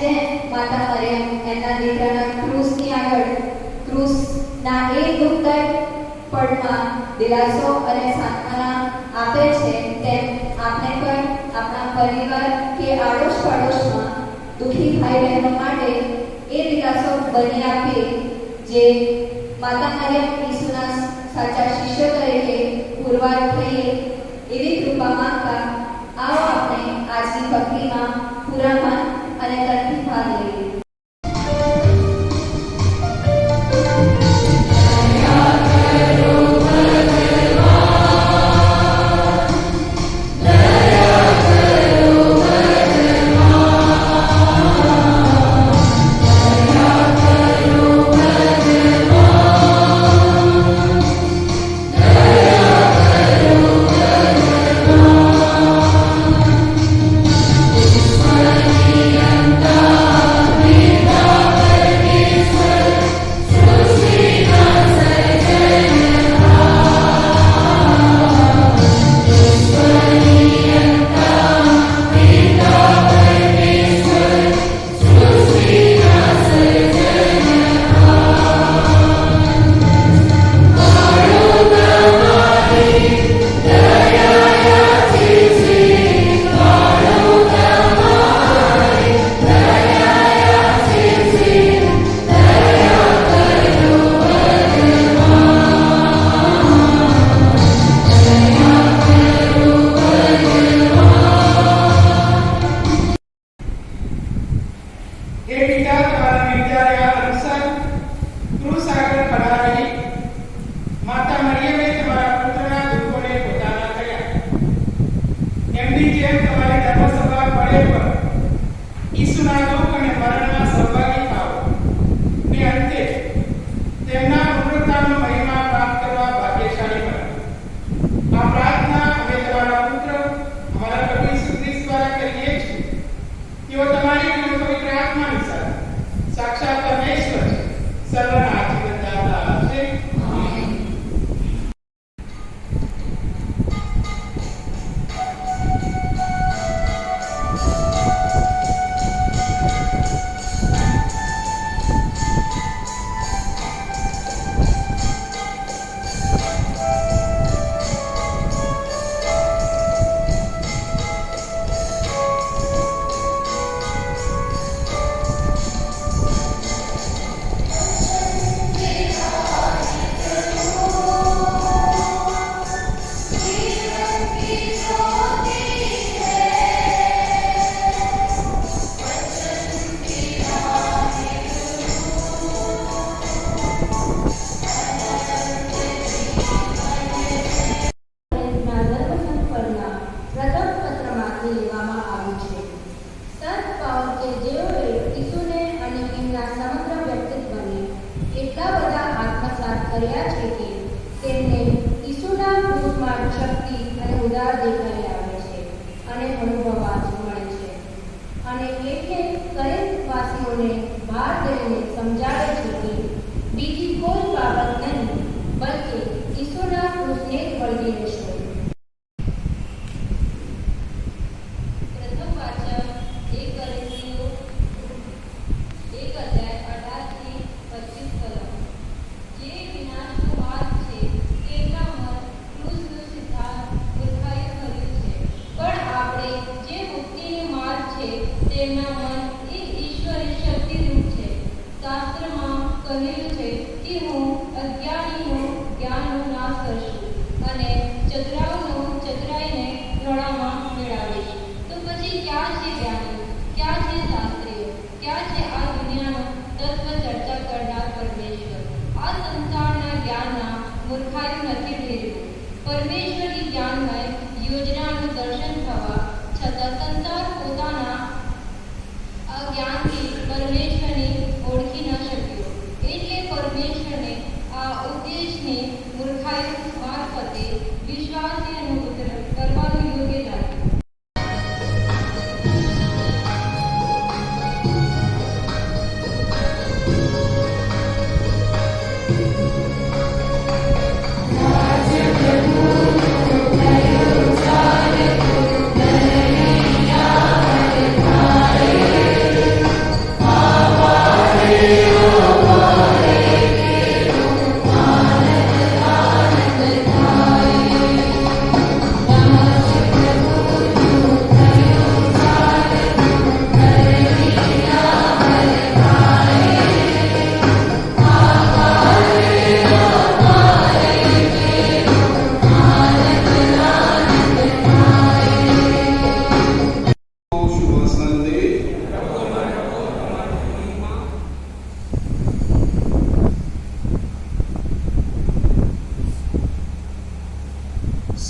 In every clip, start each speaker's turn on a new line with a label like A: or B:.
A: જે માતા મરિયમ એમના દીકરાના ક્રૂસની આગળ. ક્રૂસના એ દુઃખદાયક પળમાં દિલાસો અને સાંત્વના આપે છે. તેમ આપણે પણ આપણા પરિવાર કે આડોશ પાડોશમાં દુઃખી ભાઈ બહેનો માટે એ દિલાસો બની આપીએ જે માતા મરિયમ ઈસુના સાચા શિષ્ય તરીકે પુરવાર થઈએ એવી કૃપા માંગતા આવો આપણે આજની ભક્તિમાં પૂરામાં અને તનથી ભાગ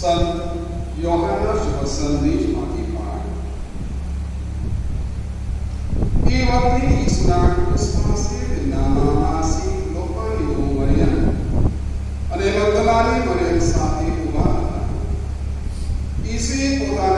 B: San Johannes was E wat is naar Christus in Namasi લોકોની ઉંમરિયા અને
C: મગદલાની મરિયમ સાથે ઊભા હતા ઈસુએ પોતાના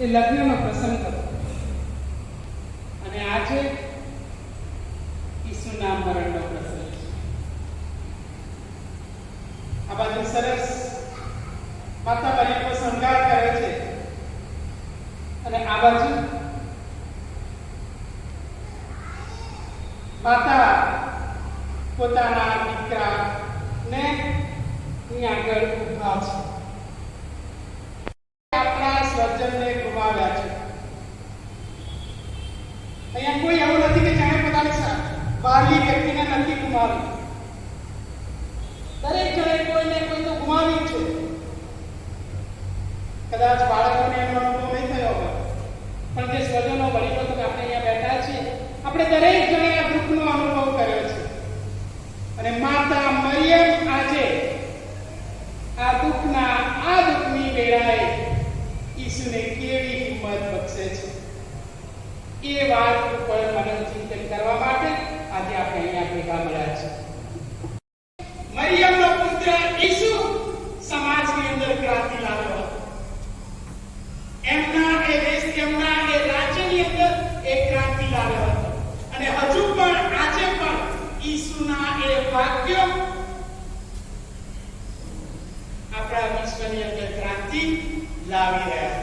B: એ લગ્નનો પ્રસંગ હતો. અને આજે દુઃખના આ દુઃખની વેળાએ ઈશુને કેવી હિંમત બક્ષે છે? એ વાત ઉપર મનન ચિંતન કરવા માટે આજે આપણે અહીંયા ભેગા મળ્યા છીએ. ti la vida.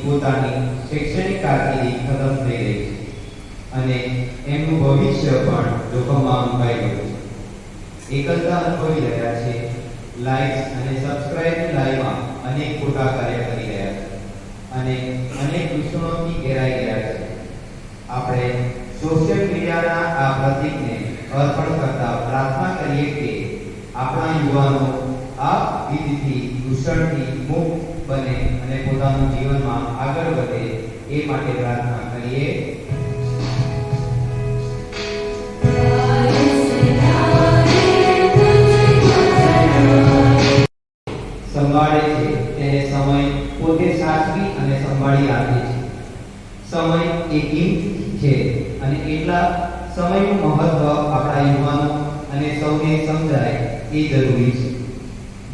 B: પોતાની
D: શૈક્ષણિક કારકિર્દી ખતમ થઈ રહી છે. અને એમનું ભવિષ્ય પણ જોખમમાં મુકાઈ ગયું છે. એકલતા અનુભવી રહ્યા છે લાઈક્સ અને સબસ્ક્રાઇબ લાઈવમાં અનેક ખોટા કાર્ય કરી રહ્યા છે અને અનેક દૂષણોથી ઘેરાઈ ગયા છે. આપણે સોશિયલ મીડિયાના આ પ્રતિકને અર્પણ કરતા પ્રાર્થના કરીએ કે આપણા યુવાનો આ વિધિથી દૂષણથી મુક્ત બને અને પોતાનું જીવનમાં આગળ વધે એ માટે પ્રાર્થના કરીએ. સંભાળે છે, તેને સમય પોતે સાચવી અને સંભાળી રાખે છે. સમય એ કિંમતી છે અને એટલા સમયનું મહત્વ આપણા યુવાનો અને સૌને સમજાય એ જરૂરી છે.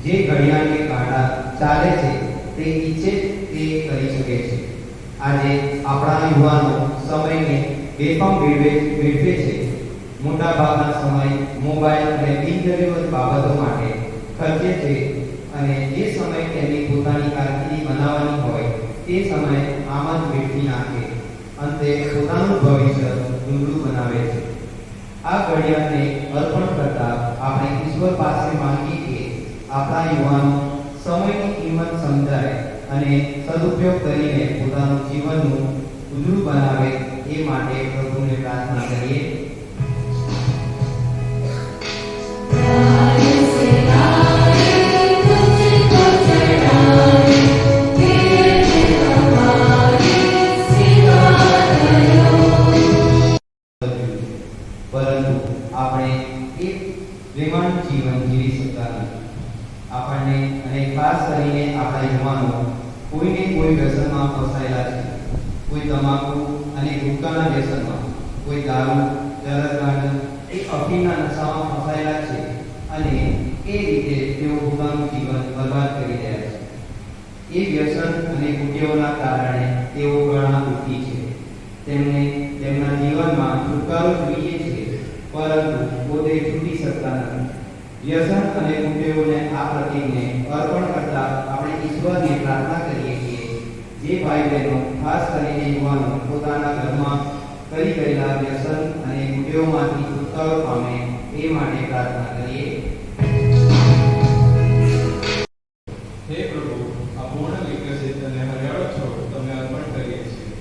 D: જે ઘડિયાળને કાંટા ચાલે છે તે ઈચ્છે તે કરી શકે છે. આજે આપણા યુવાનો સમયને બેફામ વેડવે વેડવે છે. મોટા ભાગના સમય મોબાઈલ અને બિનજરૂરત બાબતો માટે ખર્ચે છે અને જે સમય તેમની પોતાની કારકિર્દી બનાવવાની હોય, તે સમય આમ જ વેઠી નાખે. અંતે પોતાનું ભવિષ્ય ડુંગળું બનાવે છે. આ ઘડિયાળને અર્પણ કરતા આપણે ઈશ્વર પાસે માંગીએ કે આપણા યુવાનો સમયની કિંમત સમજાય અને સદુપયોગ કરીને પોતાનું જીવનનું ઉજળું બનાવે એ માટે પ્રભુને પ્રાર્થના કરીએ. પરંતુ આપણે એક પ્રેમાળ જીવન જીવી શકતા નથી. આપણને અને ખાસ કરીને આપણા યુવાનો કોઈને કોઈ વ્યસનમાં ફસાયેલા છે. કોઈ તમાકુ અને ગુટકાના વ્યસનમાં, કોઈ દારૂ જરદગાંડ એ અફીના નશામાં ફસાયેલા છે અને એ રીતે તેઓ પોતાનું જીવન બરબાદ કરી રહ્યા છે. એ વ્યસન અને કુટેવોના કારણે તેઓ ઘણા દુઃખી છે. તેમને તેમના જીવનમાં છુટકારો જોઈએ છે, પરંતુ પોતે છૂટી શકતા નથી. વ્યસન અને કુટેવોને આ પ્રતિને અર્પણ કરતા આપણે ઈશ્વરને પ્રાર્થના કરીએ છીએ. જે ભાઈ બહેનો, ખાસ કરીને યુવાનો, પોતાના ઘરમાં કરી ગયેલા વ્યસન અને કુટેવોમાંથી છુટકારો પામે એ માટે પ્રાર્થના કરીએ.
E: પૂર્ણ વિકસિત અને છોડ તમે અર્પણ કરીએ છીએ.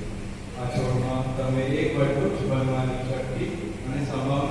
E: આ છોડમાં તમે એક વટવૃક્ષ બનવાની શક્તિ અને સંભાવના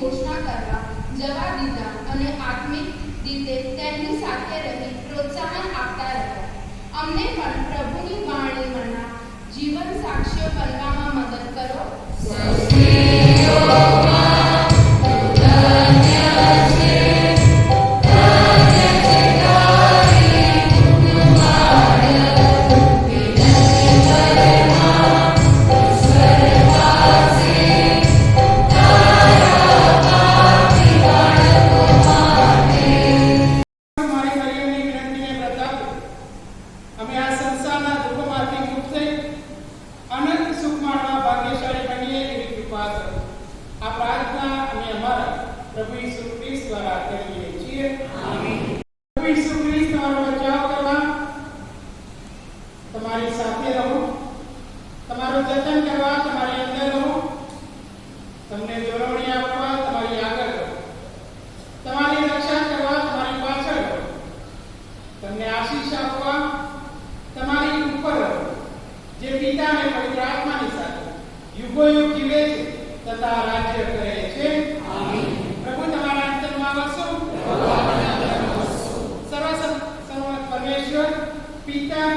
A: ઘોષણા કરવા જવા દીધા અને આત્મિક રીતે તેમની સાથે રહી પ્રોત્સાહન આપતા રહ્યા. અમને પણ પ્રભુની વાણીમાંના જીવન સાક્ષીઓ બનવામાં મદદ કરો.
F: તમારું
B: જતન કરવા તમારી અંદર હું તમને જોડણી આપવા તમારી આગળ તમારી રક્ષા કરવા તમારી પાછળ તમને આશીષ આપવા તમારી ઉપર જે પિતાને પવિત્ર આત્માની સાથે
G: યુગો યુગ જીવે છે તથા રાજ્ય કરે છે. પ્રભુ તમારા અંતરમાં વસો. સર્વ
H: પરમેશ્વર પિતા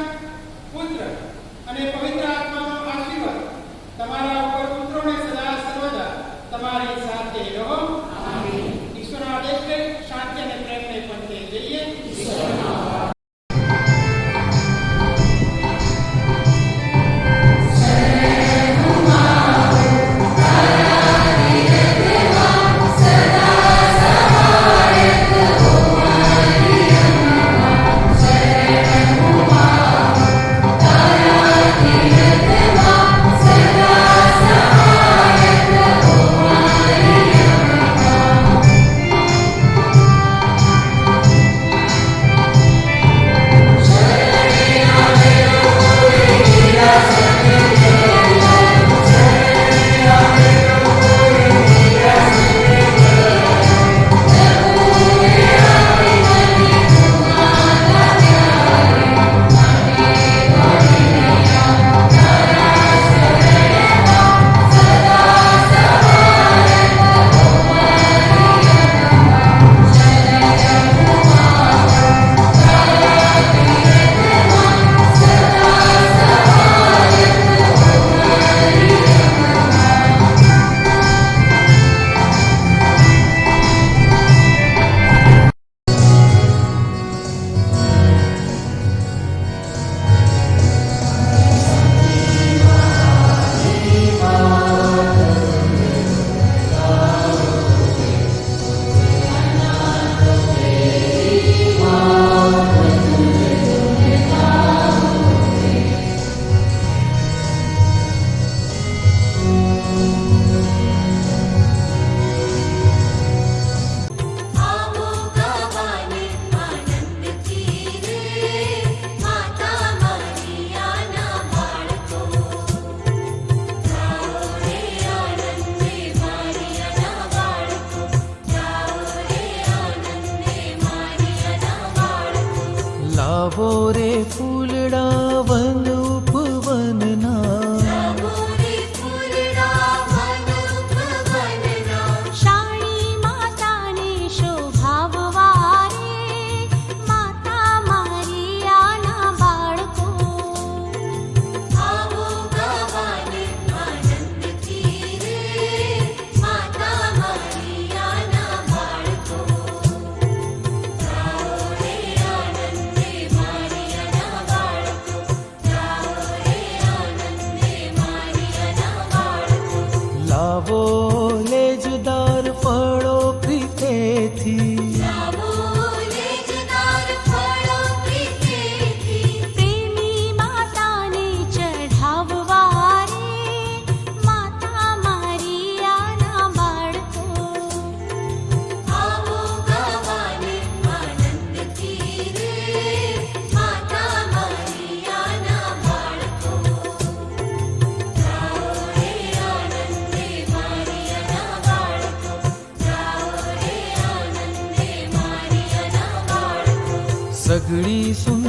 H: सगड़ी सुन